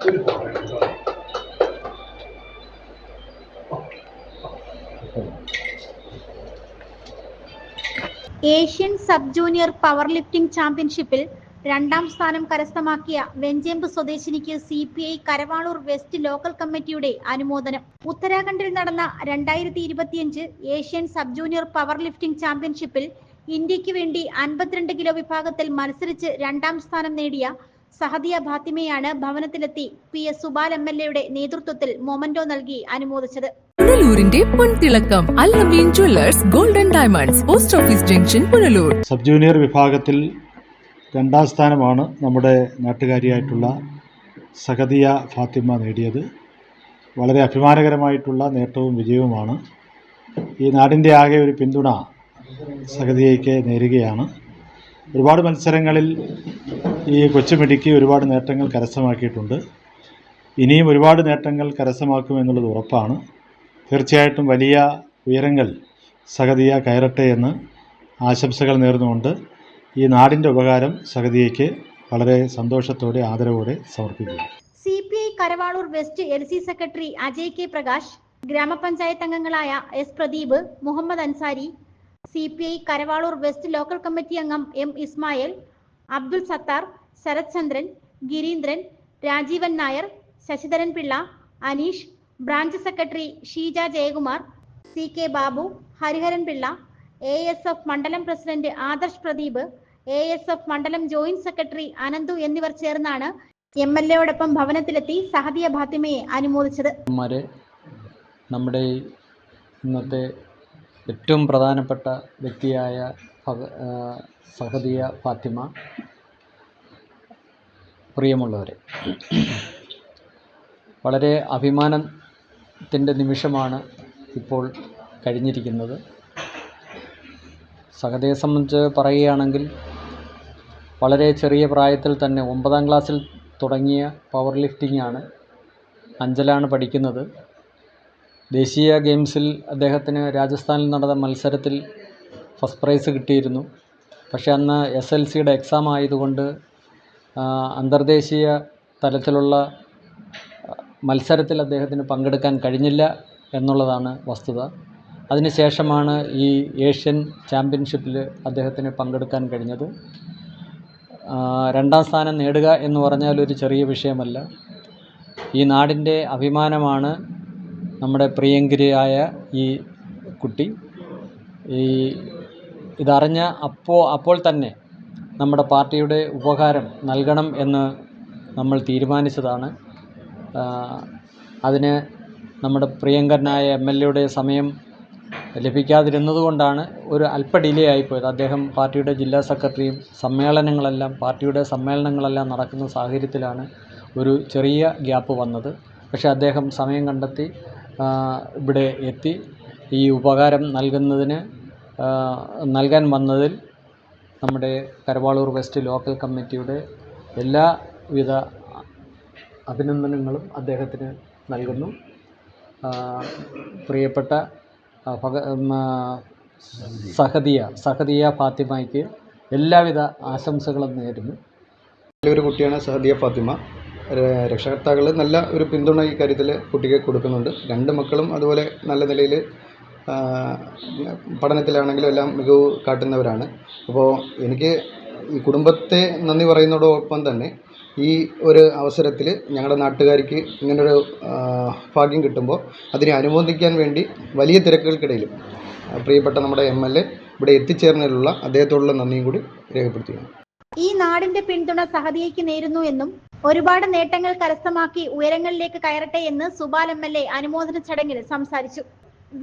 그래서 이 Asian sub junior power lifting ചാമ്പ്യൻഷിപ്പിൽ രണ്ടാം സ്ഥാനം കരസ്ഥമാക്കിയ Venchemb സ്വദേശിനിക്ക് C P I Karavaloor west local കമ്മിറ്റിയുടെ അനുമോദനം. ഉത്തരാഖണ്ഡിൽ നടന്ന രണ്ടായിരത്തി ഇരുപത്തിയഞ്ച് Asian sub junior power lifting ചാമ്പ്യൻഷിപ്പിൽ ഇന്ത്യയ്ക്ക് വേണ്ടി അൻപത്തിരണ്ട് കിലോ വിഭാഗത്തിൽ മത്സരിച്ച് രണ്ടാം സ്ഥാനം നേടിയ സഹദിയ ഫാത്തിമയാണ് ഭവനത്തിലെത്തി P S Subal M L എയുടെ നേതൃത്വത്തിൽ മൊമന്റോ നൽകി അനുമോദിച്ചത്. പുനലൂരിന്റെ പൊൻതിളക്കം Allameen jewellers golden diamonds post office junction Punalur. Sub junior വിഭാഗത്തിൽ രണ്ടാം സ്ഥാനമാണ് നമ്മുടെ നാട്ടുകാരിയായിട്ടുള്ള സഹദിയ ഫാത്തിമ നേടിയത്. വളരെ അഭിമാനകരമായിട്ടുള്ള നേട്ടവും വിജയവുമാണ്. ഈ നാടിന്റെ ആകെ ഒരു പിന്തുണ സഹദിയയ്ക്ക് നേരുകയാണ്. ഒരുപാട് മത്സരങ്ങളിൽ ഈ കൊച്ചുമിടുക്കി ഒരുപാട് നേട്ടങ്ങൾ കരസ്ഥമാക്കിയിട്ടുണ്ട്. ഇനിയും ഒരുപാട് നേട്ടങ്ങൾ കരസ്ഥമാക്കുമെന്നുള്ളത് ഉറപ്പാണ്. തീർച്ചയായിട്ടും വലിയ ഉയരങ്ങൾ സഹദിയ കയറട്ടെ എന്ന് ആശംസകൾ നേർന്നുകൊണ്ട് ഈ നാടിന്റെ ഉപകാരം സഹദിയയ്ക്ക് വളരെ സന്തോഷത്തോടെ ആദരവോടെ സമർപ്പിക്കുന്നു. C P I Karavaloor west L C secretary Ajay K Prakash ഗ്രാമപഞ്ചായത്ത് അംഗങ്ങളായ S Pradeep Muhammad Ansari C P I Karavaloor west local committee അംഗം M Ismail Abdul Sathar Sarath Chandran Girindran Rajeevan Nair Sasidharan Pillai Aneesh branch secretary Sheeja Jayakumar C K Babu Hariharan Pillai A S F മണ്ഡലം president Adarsh Pradeep A S F മണ്ഡലം joint secretary Ananthu എന്നിവർ ചേർന്നാണ് M L എയോടൊപ്പം ഭവനത്തിലെത്തി Sahadiya ഫാത്തിമയെ അനുമോദിച്ചത്. നമ്മുടെ ഇന്നത്തെ ഏറ്റവും പ്രധാനപ്പെട്ട വ്യക്തിയായ സഹദിയ ഫാത്തിമ പ്രിയമുള്ളവരെ വളരെ അഭിമാനത്തിന്റെ നിമിഷമാണ് ഇപ്പോൾ കഴിഞ്ഞിരിക്കുന്നത്. സഹതയെ സംബന്ധിച്ച് പറയുകയാണെങ്കിൽ വളരെ ചെറിയ പ്രായത്തിൽ തന്നെ ഒമ്പതാം ക്ലാസ്സിൽ തുടങ്ങിയ പവർ ലിഫ്റ്റിംഗ് ആണ് അഞ്ചലാണ് പഠിക്കുന്നത്. ദേശീയ ഗെയിംസിൽ അദ്ദേഹത്തിന് രാജസ്ഥാനിൽ നടന്ന മത്സരത്തിൽ ഫസ്റ്റ് പ്രൈസ് കിട്ടിയിരുന്നു. പക്ഷേ അന്ന് എസ് എൽ സിയുടെ എക്സാം ആയതുകൊണ്ട് അന്തർദേശീയ തലത്തിലുള്ള മത്സരത്തിൽ അദ്ദേഹത്തിന് പങ്കെടുക്കാൻ കഴിഞ്ഞില്ല എന്നുള്ളതാണ് വസ്തുത. അതിനുശേഷമാണ് ഈ ഏഷ്യൻ ചാമ്പ്യൻഷിപ്പിൽ അദ്ദേഹത്തിന് പങ്കെടുക്കാൻ കഴിഞ്ഞത്. രണ്ടാം സ്ഥാനം നേടുക എന്ന് പറഞ്ഞാൽ ഒരു ചെറിയ വിഷയമല്ല. ഈ നാടിന്റെ അഭിമാനമാണ് നമ്മുടെ പ്രിയങ്കരിയായ ഈ കുട്ടി. ഈ ഇതറിഞ്ഞ അപ്പോൾ അപ്പോൾ തന്നെ നമ്മുടെ പാർട്ടിയുടെ ഉപകാരം നൽകണം എന്ന് നമ്മൾ തീരുമാനിച്ചതാണ്. അതിന് നമ്മുടെ പ്രിയങ്കരനായ എം എൽ എയുടെ സമയം ലഭിക്കാതിരുന്നതുകൊണ്ടാണ് ഒരു അല്പ ഡിലേ ആയിപ്പോയത്. അദ്ദേഹം പാർട്ടിയുടെ ജില്ലാ സെക്രട്ടറിയും സമ്മേളനങ്ങളെല്ലാം പാർട്ടിയുടെ സമ്മേളനങ്ങളെല്ലാം നടക്കുന്ന സാഹചര്യത്തിലാണ് ഒരു ചെറിയ ഗ്യാപ്പ് വന്നത്. പക്ഷേ അദ്ദേഹം സമയം കണ്ടെത്തി ഇവിടെ എത്തി. ഈ ഉപകാരം നൽകുന്നതിന് നൽകാൻ വന്നതിൽ നമ്മുടെ കരവാളൂർ വെസ്റ്റ് ലോക്കൽ കമ്മിറ്റിയുടെ എല്ലാവിധ അഭിനന്ദനങ്ങളും അദ്ദേഹത്തിന് നൽകുന്നു. പ്രിയപ്പെട്ട സഹദിയ സഹദിയ ഫാത്തിമയ്ക്ക് എല്ലാവിധ ആശംസകളും നേരുന്നു. നല്ലൊരു കുട്ടിയാണ് സഹദിയ ഫാത്തിമ. രക്ഷകർത്താക്കൾ നല്ല ഒരു പിന്തുണ ഈ കാര്യത്തിൽ കുട്ടിക്ക് കൊടുക്കുന്നുണ്ട്. രണ്ട് മക്കളും അതുപോലെ നല്ല നിലയിൽ പഠനത്തിലാണെങ്കിലും എല്ലാം മികവ് കാട്ടുന്നവരാണ്. അപ്പോൾ എനിക്ക് ഈ കുടുംബത്തെ നന്ദി പറയുന്നതോടൊപ്പം തന്നെ ഈ ഒരു അവസരത്തിൽ ഞങ്ങളുടെ നാട്ടുകാർക്ക് ഇങ്ങനൊരു ഭാഗ്യം കിട്ടുമ്പോൾ അതിനെ അനുമോദിക്കാൻ വേണ്ടി വലിയ തിരക്കുകൾക്കിടയിലും പ്രിയപ്പെട്ട നമ്മുടെ എം എൽ എ ഇവിടെ എത്തിച്ചേർന്നതിലുള്ള അദ്ദേഹത്തോടുള്ള നന്ദിയും കൂടി രേഖപ്പെടുത്തുകയാണ്. ഈ നാടിന്റെ പിന്തുണ സഹദിയയ്ക്ക് നേരുന്നു എന്നും ഒരുപാട് നേട്ടങ്ങൾ കരസ്ഥമാക്കി ഉയരങ്ങളിലേക്ക് കയറട്ടെ എന്ന് സുബാൽ എം എൽ എ അനുമോദന ചടങ്ങിൽ സംസാരിച്ചു.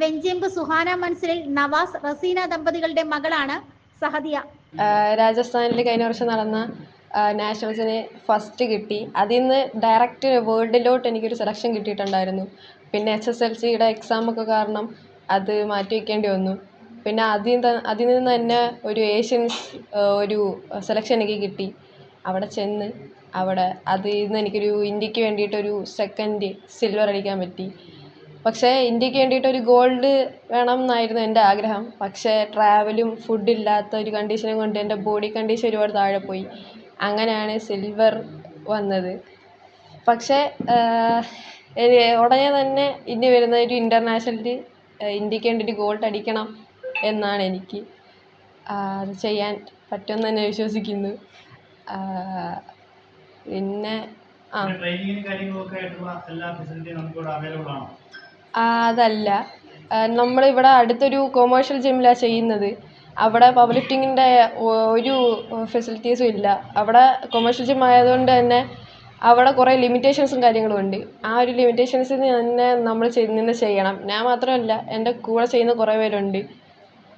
വെഞ്ചേമ്പ് സുഹാന മൻസിലിൽ നവാസ് റസീന ദമ്പതികളുടെ മകളാണ് സഹദിയ രാജസ്ഥാനിൽ കഴിഞ്ഞ വർഷം നടന്ന നാഷണൽസിന് ഫസ്റ്റ് കിട്ടി. അതിൽ നിന്ന് ഡയറക്റ്റ് വേൾഡിലോട്ട് എനിക്കൊരു സെലക്ഷൻ കിട്ടിയിട്ടുണ്ടായിരുന്നു. പിന്നെ എസ് എസ് എൽ സിയുടെ എക്സാമൊക്കെ കാരണം അത് മാറ്റി വയ്ക്കേണ്ടി വന്നു. പിന്നെ അതിൽ ത- അതിൽ നിന്ന് തന്നെ ഒരു ഏഷ്യൻസ് ഒരു സെലക്ഷൻ എനിക്ക് കിട്ടി. അവിടെ ചെന്ന് അവിടെ അതിൽ നിന്ന് എനിക്കൊരു ഇന്ത്യയ്ക്ക് വേണ്ടിയിട്ടൊരു സെക്കൻഡ് സിൽവർ അടിക്കാൻ പറ്റി. പക്ഷേ ഇന്ത്യയ്ക്ക് വേണ്ടിയിട്ട് ഒരു ഗോൾഡ് വേണം എന്നായിരുന്നു എന്റെ ആഗ്രഹം. പക്ഷേ ട്രാവലും ഫുഡ് ഇല്ലാത്ത ഒരു കണ്ടീഷനും കൊണ്ട് എന്റെ ബോഡി കണ്ടീഷൻ ഒരുപാട് താഴെ പോയി. അങ്ങനെയാണ് സിൽവർ വന്നത്. പക്ഷേ ഉടനെ തന്നെ ഇനി വരുന്ന ഒരു ഇന്റർനാഷണലിൽ ഇന്ത്യയ്ക്ക് വേണ്ടിയിട്ട് ഗോൾഡ് അടിക്കണം എന്നാണ് എനിക്ക് അത് ചെയ്യാൻ പറ്റുമെന്ന് തന്നെ വിശ്വസിക്കുന്നു. പിന്നെ ആ. അതല്ല. നമ്മളിവിടെ അടുത്തൊരു കൊമേഴ്ഷ്യൽ ജിമ്മിലാണ് ചെയ്യുന്നത്. അവിടെ പവർ ലിഫ്റ്റിങ്ങിന്റെ ഒരു ഫെസിലിറ്റീസും ഇല്ല. അവിടെ കൊമേഴ്ഷ്യൽ ജിം ആയതുകൊണ്ട് തന്നെ അവിടെ കുറേ ലിമിറ്റേഷൻസും കാര്യങ്ങളും ഉണ്ട്. ആ ഒരു ലിമിറ്റേഷൻസിൽ തന്നെ നമ്മൾ നിന്ന് ചെയ്യണം. ഞാൻ മാത്രമല്ല എന്റെ കൂടെ ചെയ്യുന്ന കുറേ പേരുണ്ട്.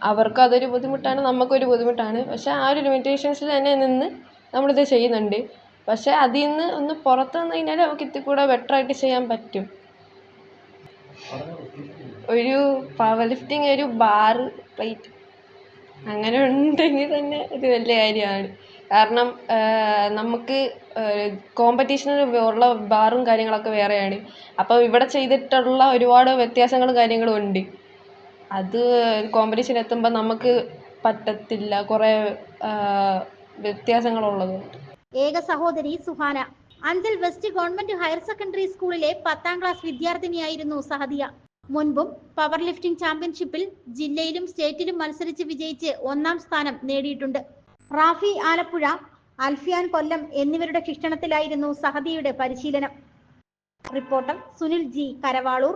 അവർക്ക് അതൊരു ബുദ്ധിമുട്ടാണ് നമുക്കൊരു ബുദ്ധിമുട്ടാണ്. പക്ഷേ ആ ഒരു ലിമിറ്റേഷൻസിൽ തന്നെ നിന്ന് നമ്മളിത് ചെയ്യുന്നുണ്ട്. പക്ഷേ അതിൽ നിന്ന് ഒന്ന് പുറത്ത് വന്നു കഴിഞ്ഞാൽ നമുക്ക് ഇത്തിരി കൂടെ ബെറ്ററായിട്ട് ചെയ്യാൻ പറ്റും. ഒരു പവർ ലിഫ്റ്റിംഗ് ഒരു ബാർ പ്ലേറ്റ് അങ്ങനെ ഉണ്ടെങ്കിൽ തന്നെ ഇത് വലിയ കാര്യമാണ്. കാരണം നമുക്ക് കോമ്പറ്റീഷന് ഉള്ള ബാറും കാര്യങ്ങളൊക്കെ വേറെയാണ്. അപ്പോൾ ഇവിടെ ചെയ്തിട്ടുള്ള ഒരുപാട് വ്യത്യാസങ്ങളും കാര്യങ്ങളും ഉണ്ട്. അത് കോമ്പറ്റീഷൻ എത്തുമ്പോൾ നമുക്ക് പറ്റത്തില്ല. കുറേ വ്യത്യാസങ്ങളുള്ളതുകൊണ്ട് ഏക സഹോദരി Suhana Anchal west government higher secondary സ്കൂളിലെ പത്താം ക്ലാസ് വിദ്യാർത്ഥിനിയായിരുന്നു സഹദിയ. മുൻപും പവർ ലിഫ്റ്റിംഗ് ചാമ്പ്യൻഷിപ്പിൽ ജില്ലയിലും സ്റ്റേറ്റിലും മത്സരിച്ച് വിജയിച്ച് ഒന്നാം സ്ഥാനം നേടിയിട്ടുണ്ട്. റാഫി ആലപ്പുഴ അൽഫിയാൻ കൊല്ലം എന്നിവരുടെ ശിക്ഷണത്തിലായിരുന്നു സഹദിയുടെ പരിശീലനം. Reporter Sunil G Karavaloor